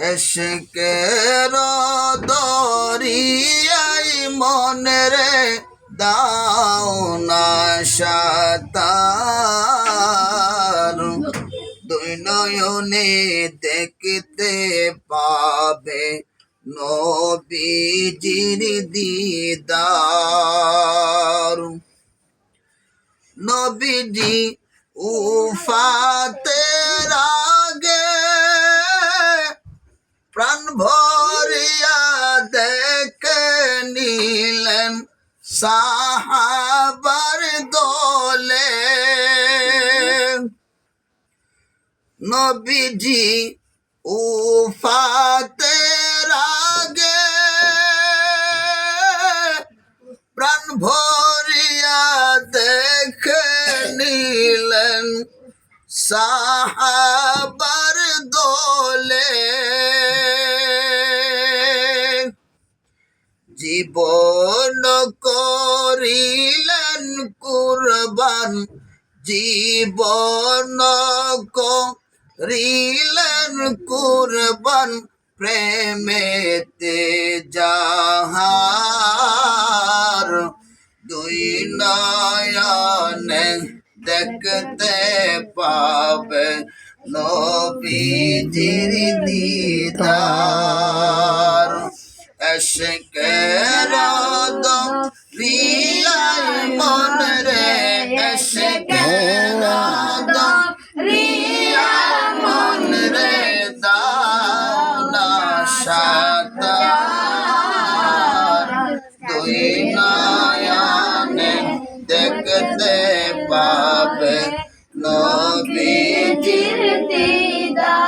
এসকের দরিয়াই মনে রে দাও না সাতার। দুই নয়নে দেখতে পাবে নবীজির দিদার। নবীজি উফাতের সাহাবার দলে। নবীজি উফাতের আগে প্রাণ ভরিয়া দেখে নিলেন সাহাবার জীবন করিলেন কুরবান জীবন করিলেন কুরবান প্রেমেতে যাহার। দুই নয়নে দেখতে পাবে নবীজির দিদার। এসকের দম রিয়াই মন রে এসকের দম রিয়া মন রে দানা সাতার তুই নয়নে দেখতে পাবে নবীজির দিন